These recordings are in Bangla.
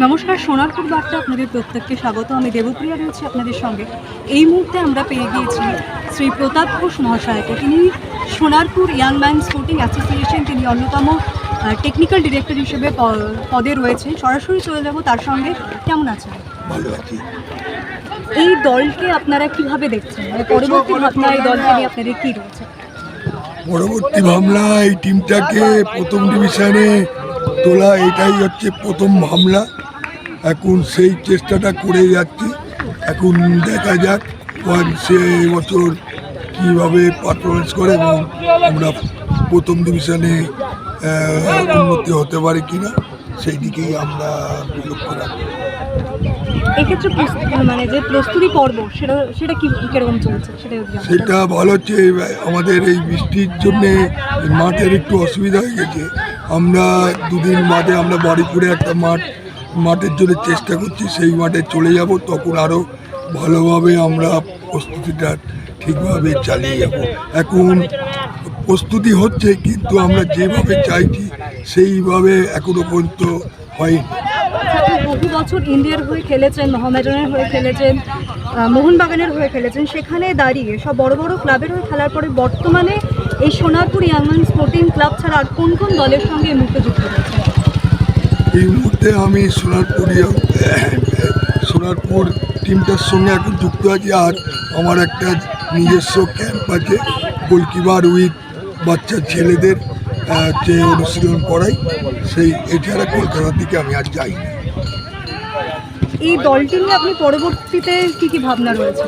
নমস্কার সোনারপুর বার্তা আপনাদের প্রত্যেককে স্বাগত। আমি দেবপ্রিয়া রয়েছি আপনাদের সঙ্গে। এই মুহূর্তে আমরা পেয়ে গিয়েছি শ্রী প্রতাপ ঘোষ মহাশয়কে। তিনি Sonarpur young man sporting association তিনি অন্যতম টেকনিক্যাল ডিরেক্টর হিসেবে পদে রয়েছেন। সরাসরি চলে যাব তার সঙ্গে। কেমন আছেন? ভালো আছি। এই দলকে আপনারা কীভাবে দেখছেন? মানে পরবর্তী ভাবনা এই দলকে নিয়ে আপনাদের কী রয়েছে? পরবর্তী মামলা এই টিমটাকে প্রথম ডিভিশনে তোলা এটাই হচ্ছে প্রথম মামলা। এখন সেই চেষ্টাটা করে যাচ্ছি। এখন দেখা যাক সে বছর কীভাবে পারফরমেন্স করে এবং আমরা প্রথম ডিভিশনে উন্নতি হতে পারি কিনা সেই দিকেই আমরা লক্ষ্য রাখব। এক্ষেত্রে মানে যে প্রস্তুতি পর্ব সেটা সেটা কি কীরকম চলছে সেটা যদি জানতে সেটা ভালো হচ্ছে আমাদের এই বৃষ্টির জন্যে মাঠের একটু অসুবিধা হয়ে গেছে। আমরা দুদিন মাঠে আমরা বাড়িপুরে একটা মাঠ, মাঠের জন্য চেষ্টা করছি, সেই মাঠে চলে যাব, তখন আরও ভালোভাবে আমরা প্রস্তুতিটা ঠিকভাবে চালিয়ে যাব। এখন প্রস্তুতি হচ্ছে, কিন্তু আমরা যেভাবে চাইছি, সেইভাবে এখনও পর্যন্ত হয়নি। বহু বছর ইন্ডিয়ার হয়ে খেলেছেন, মোহামেডানের হয়ে খেলেছেন মোহনবাগানের হয়ে খেলেছেন, সেখানে দাঁড়িয়ে সব বড় বড় ক্লাবের হয়ে খেলার পরে বর্তমানে এই সোনারপুর ইয়াংম্যান স্পোর্টিং ক্লাব ছাড়া আর কোন কোন দলের সঙ্গে এই মুহূর্তে যুক্ত রয়েছে এই মুহূর্তে আমি সোনারপুর সোনারপুর টিমটার সঙ্গে এখন যুক্ত আছি আর আমার একটা নিজস্ব ক্যাম্প আছে গোলকিপার উইথ বাচ্চা ছেলেদের যে অনুশীলন করাই, সেই এছাড়া কলকাতার দিকে আমি আর যাই না এই দলটি নিয়ে আপনি পরবর্তীতে কি কি ভাবনা রয়েছে?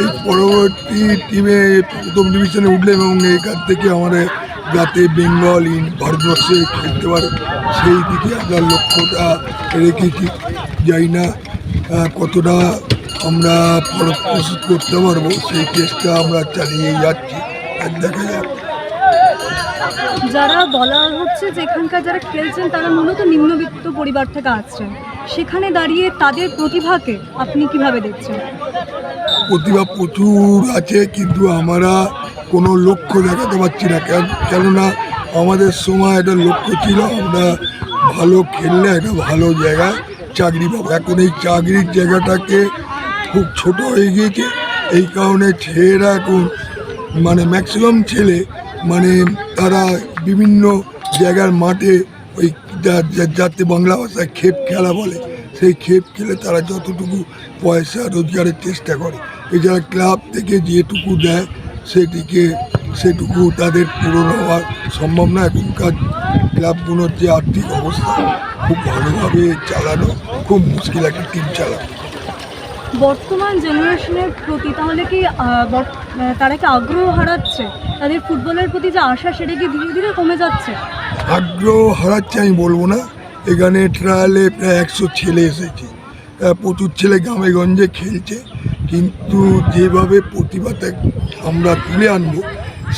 এই পরবর্তী টিমে প্রথম ডিভিশনে উঠলে এবং এখান থেকে আমাদের যাতে বেঙ্গল ইন ভারতবর্ষে খেলতে পারে সেই দিকে আমরা লক্ষ্যটা রেখেছি। যাই না কতটা আমরা পর- প্রস্তুত করতে পারব সেই চেষ্টা আমরা চালিয়ে যাচ্ছি। আর দেখা যাক। যারা বলা হচ্ছে যে এখানকার যারা খেলছেন তারা মূলত নিম্নবিত্ত পরিবার থেকে আসছেন। সেখানে দাঁড়িয়ে তাদের প্রতিভাকে আপনি কীভাবে দেখছেন? প্রতিভা প্রচুর আছে, কিন্তু আমরা কোনো লক্ষ্য দেখাতে পারছি না। কেন- কেননা আমাদের সময় একটা লক্ষ্য ছিল, আমরা ভালো খেললে একটা ভালো জায়গায় চাকরি পাবো। এখন এই চাকরির জায়গাটাকে খুব ছোট হয়ে গিয়েছে, এই কারণে ছেলেরা এখন মানে ম্যাক্সিমাম ছেলে মানে তারা বিভিন্ন জায়গার মাঠে যাতে বাংলা ভাষায় ক্ষেপ খেলা বলে, সেই ক্ষেপ খেলে তারা যতটুকু পয়সা রোজগারের চেষ্টা করে। এছাড়া ক্লাব থেকে যেটুকু দেয়, সেটিকে, সেটুকু তাদের পূরণ হওয়া সম্ভব না। এখনকার ক্লাবগুলোর যে আর্থিক অবস্থা খুব ভালোভাবে চালানো, খুব মুশকিল একটা টিম চালানো। বর্তমান জেনারেশনের প্রতি তাহলে কি তারা কি আগ্রহ হারাচ্ছে? তাদের ফুটবলের প্রতি যে আশা, সেটা কি ধীরে ধীরে কমে যাচ্ছে? আগ্রহ হারাচ্ছে আমি বলব না। এখানে ট্রায়ালে প্রায় একশো ছেলে এসেছে। প্রচুর ছেলে গ্রামে গঞ্জে খেলছে। কিন্তু যেভাবে প্রতিভাটা আমরা তুলে আনব,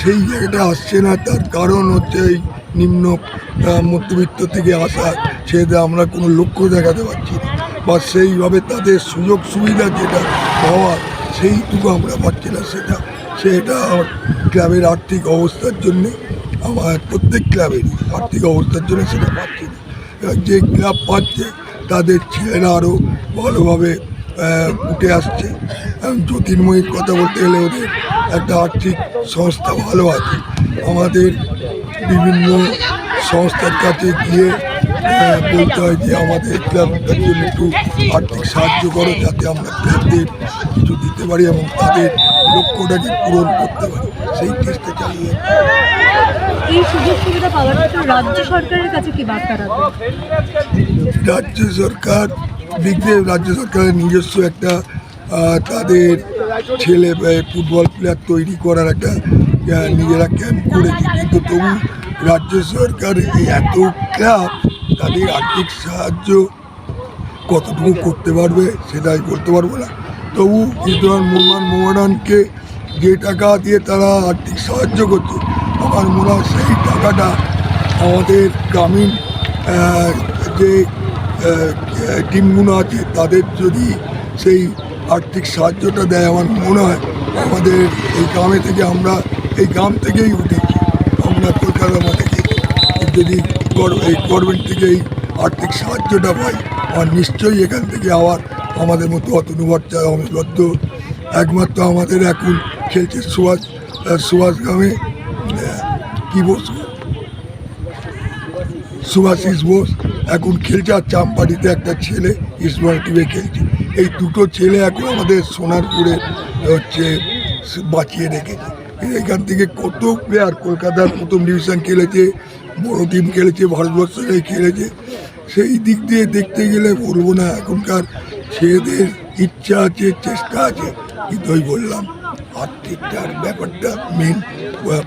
সেই জায়গাটা আসছে না। তার কারণ হচ্ছে এই নিম্ন মধ্যবিত্ত থেকে আসা ছেলেদের আমরা কোনো লক্ষ্য দেখাতে পারছি না। বা সেইভাবে তাদের সুযোগ সুবিধা যেটা পাওয়া, সেইটুকু আমরা পাচ্ছি না সেটা। সেটা ক্লাবের আর্থিক অবস্থার জন্যে আমার প্রত্যেক ক্লাবেরই আর্থিক অবস্থার জন্য সেটা পাচ্ছে না। যে ক্লাব পাচ্ছে, তাদের ছেলেরা আরও ভালোভাবে উঠে আসছে। জ্যোতির্ময়ীর কথা বলতে গেলে ওদের একটা আর্থিক সংস্থা ভালো আছে। আমাদের বিভিন্ন সংস্থার কাছে গিয়ে বলতে হয় যে আমাদের ক্লাবটার জন্য একটু আর্থিক সাহায্য করো যাতে আমরা ক্লাবদের কিছু দিতে পারি এবং তাদের লক্ষ্যটাকে পূরণ করতে পারি। সেই চেষ্টা চালিয়ে এই সুযোগ সুবিধা পাওয়ার ক্ষেত্রে রাজ্য সরকারের কাছে কি বার্তা রাজ্য সরকার দিক দিয়ে রাজ্য সরকারের নিজস্ব একটা তাদের ছেলে ফুটবল প্লেয়ার তৈরি করার একটা নিজেরা ক্যাম্প করেছে কিন্তু তবু রাজ্য সরকার এত ক্লাব তাদের আর্থিক সাহায্য কতটুকু করতে পারবে সেটাই বলতে পারব না। তবু ইসলাম মোহাম্মদ মোহানকে যে টাকা দিয়ে তারা আর্থিক সাহায্য করছে আমার মনে হয় সেই টাকাটা আমাদের গ্রামীণ যে টিমগুলো আছে তাদের যদি সেই আর্থিক সাহায্যটা দেয় আমার মনে হয় আমাদের এই গ্রামে থেকে আমরা এই গ্রাম থেকেই উঠেছি। আমরা কলকাতা মাঠে যদি এই গভর্নমেন্ট থেকে এই আর্থিক সাহায্যটা পাই। আর নিশ্চয়ই এখান থেকে আবার আমাদের মতো অতনু ভট্টা অমিত দত্ত। একমাত্র আমাদের এখন খেলছে সুভাষ সুভাষ গ্রামে কী বলব সুভাষিস বোস। এখন খেলছে আর চাম্পাটিতে একটা ছেলে ইসমাইল টিমে খেলছে। এই দুটো ছেলে এখন আমাদের সোনারপুরে হচ্ছে বাঁচিয়ে রেখেছে। এখান থেকে কত প্লেয়ার কলকাতার প্রথম ডিভিশন খেলেছে বড় টিম খেলেছে ভারতবর্ষ খেলেছে সেই দিক দিয়ে দেখতে গেলে বলব না এখনকার ছেলেদের ইচ্ছা আছে চেষ্টা আছে কিন্তু ওই বললাম আর্থিকটার ব্যাপারটা মেন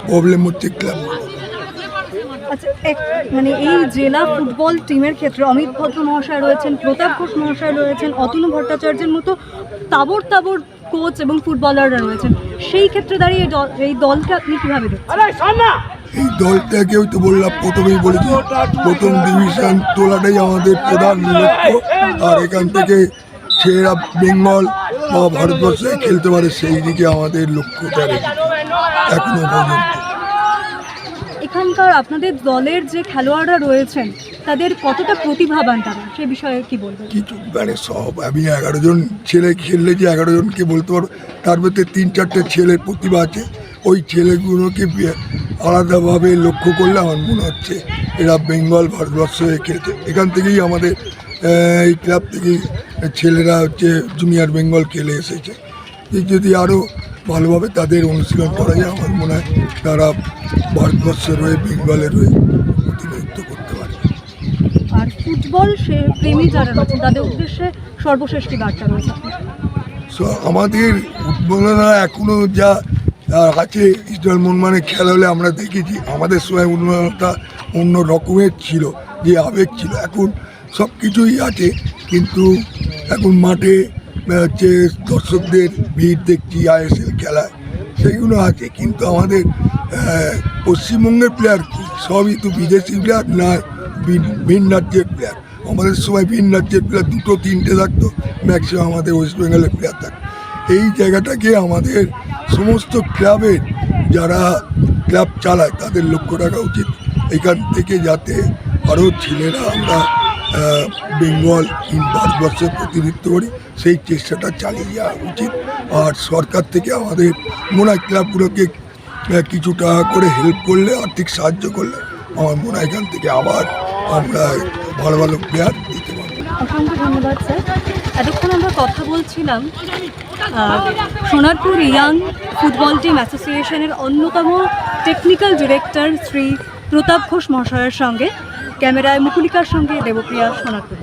প্রবলেম হচ্ছে আচ্ছা এক মানে এই জেলা ফুটবল টিমের ক্ষেত্রে অমিত ভদ্র মহাশয় রয়েছেন প্রতাপ ঘোষ মহাশয় রয়েছেন অতনু ভট্টাচার্যের মতো তাবর তাবর কোচ এবং ফুটবলাররা রয়েছেন। সেই ক্ষেত্রে দাঁড়িয়ে এই দল- এই দলকে আপনি কীভাবে দেখছেন? এই দলটাকেও তো বললাম প্রথমেই বলেছি প্রথম ডিভিশন তোলাটাই আমাদের প্রধান লক্ষ্য। আর এখান থেকে সেরা বেঙ্গল বা ভারতবর্ষে খেলতে পারে সেই দিকে আমাদের লক্ষ্যটা রেখেছি এখনও পর্যন্ত। এখানকার আপনাদের দলের যে খেলোয়াড়রা রয়েছেন তাদের কতটা প্রতিভাবান তারা? সে বিষয়ে কি বলবেন? কিছু মানে সব। আমি এগারো জন ছেলে খেললে যে এগারো জনকে বলতে পারব তার মধ্যে তিন চারটে ছেলের প্রতিভা আছে। ওই ছেলেগুলোকে আলাদাভাবে লক্ষ্য করলে আমার মনে হচ্ছে এরা বেঙ্গল ভারতবর্ষ হয়ে খেলছে। এখান থেকেই আমাদের এই ক্লাব থেকেই ছেলেরা হচ্ছে জুনিয়র বেঙ্গল খেলে এসেছে। যদি আরও ভালোভাবে তাদের অনুশীলন করা যায় আমার মনে হয় তারা ভারতবর্ষের হয়ে বেঙ্গলের হয়ে প্রতিনিধিত্ব করতে পারে আর ফুটবল সে প্রেমী যারা রয়েছেন তাদের উদ্দেশ্যে সর্বশেষ কি বার্তা রয়েছে। সো আমাদের উদ্বোধনা এখনও যা আহ, আছে ইস্টার মনমানে খেলা হলে আমরা দেখেছি আমাদের সময় উন্মাদনতা অন্য রকমের ছিল যে আবেগ ছিল। এখন সব কিছুই আছে কিন্তু এখন মাঠে হচ্ছে দর্শকদের ভিড় দেখছি আইএসএল খেলায় সেগুলো আছে। কিন্তু আমাদের পশ্চিমবঙ্গের প্লেয়ার কি? সবই তো বিদেশি প্লেয়ার না ভিন- ভিন রাজ্যের প্লেয়ার আমাদের সময় ভিন রাজ্যের প্লেয়ার দুটো তিনটে থাকতো ম্যাক্সিমাম আমাদের ওয়েস্ট বেঙ্গলের প্লেয়ার থাকতো। এই জায়গাটাকে আমাদের সমস্ত ক্লাবের যারা ক্লাব চালায়, তাদের লক্ষ্য রাখা উচিত। এখান থেকে যাতে আরও ছেলেরা আমরা বেঙ্গল ভারতবর্ষের প্রতিনিধিত্ব করি, সেই চেষ্টাটা চালিয়ে যাওয়া উচিত। আর সরকার থেকে আমাদের মনে হয় ক্লাবগুলোকে কিছু টাকা করে হেল্প করলে, আর্থিক সাহায্য করলে, আমার মনে হয় এখান থেকে আবার আমরা ভালো ভালো প্লেয়ার দিতে পারব। অসংখ্য ধন্যবাদ স্যার এতক্ষণ আমরা কথা বলছিলাম সোনারপুর ইয়াং ফুটবল টিম অ্যাসোসিয়েশনের অন্যতম টেকনিক্যাল ডিরেক্টর শ্রী প্রতাপ ঘোষ মহাশয়ের সঙ্গে, ক্যামেরায় মুকুলিকার সঙ্গে দেবপ্রিয়া সোনারপুর।